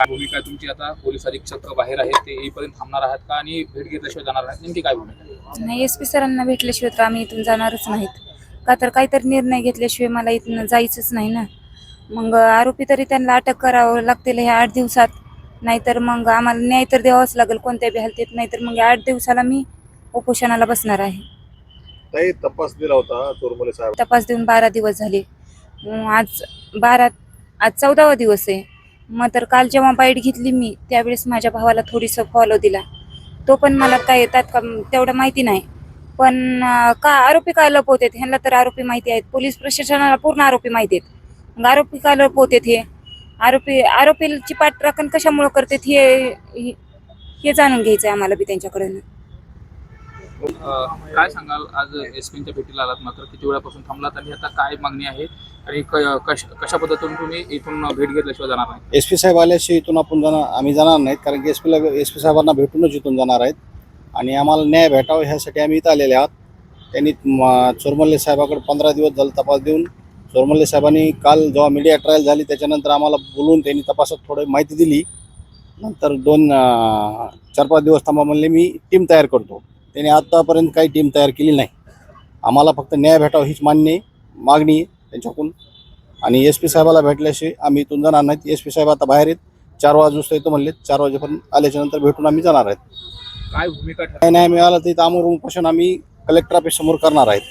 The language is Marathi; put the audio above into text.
भूमिका तुमची आता पोलीस अधीक्षक बाहेर आहेत ते येईपर्यंत थांबणार आहात का आणि भेट घेतल्याशिवाय जाणार आहात? नेमकी काय भूमिका? नाही एस पी सरांना भेटल्याशिवाय तर आम्ही इथून जाणारच नाहीत. का तर काहीतरी निर्णय घेतल्याशिवाय मला इथून जायचंच नाही ना. मग आरोपी तरी त्यांना अटक करावं लागतील ह्या आठ दिवसात. नाहीतर मग आम्हाला न्याय तर द्यावाच लागेल कोणत्या बी हालतीत. नाहीतर मग आठ दिवसाला मी उपोषणाला बसणार आहे. तपास दिला होता चोरमले साहेब. तपास देऊन बारा दिवस झाले. आज बारा आज चौदावा दिवस आहे. मग तर काल जेव्हा बाईट घेतली मी त्यावेळेस माझ्या भावाला थोडीसं फॉलो दिला. तो पण मला काय येतात का तेवढं माहिती नाही. पण का आरोपी काय लपवतात ह्यांना तर आरोपी माहिती आहेत. पोलीस प्रशासनाला पूर्ण आरोपी माहिती आहेत. मग आरोपी काय लपवतात हे? आरोपी आरोपीची पाठराखण कशामुळं करतात हे हे- हे जाणून घ्यायचं आहे आम्हाला बी त्यांच्याकडून. काय सांगाल? आज एस पीच्या भेटीला आलात मात्र किती वेळापासून थांबलात आणि आता काय मागणी आहे? आणि क- कश- कशा पद्धतीने तुम्ही इथून भेट घेतल्याशिवाय जाणार नाही? एस पी साहेब आल्याशी इथून आपण जाणार आम्ही जाणार नाहीत. कारण की एस पीला एस पी साहेबांना भेटूनच इथून जाणार आहेत. आणि आम्हाला न्याय भेटावा ह्यासाठी आम्ही इथं आलेले आहोत. त्यांनी चोरमल्ले साहेबाकडे पंधरा दिवस झालं तपास देऊन चोरमल्ले साहेबांनी काल जेव्हा मीडिया ट्रायल झाली त्याच्यानंतर आम्हाला बोलून त्यांनी तपासात थोडी माहिती दिली. नंतर दोन चार पाच दिवस थांबा म्हणले मी टीम तयार करतो. त्यांनी आत्तापर्यंत काही टीम तयार केली नाही. आम्हाला फक्त न्याय भेटावा हीच मान्य मागणी आहे त्यांच्याकडून. आणि एस पी साहेबाला भेटल्याशिवाय आम्ही इथून जाणार नाहीत. एस पी साहेब आता बाहेर आहेत. चार वाजता येतो म्हणले चार वाजेपर्यंत आल्याच्यानंतर भेटून आम्ही जाणार आहेत. काय भूमिका काय न्याय मिळाला तर इथं आमोर उपोषण आम्ही कलेक्टर ऑफिस समोर करणार आहेत.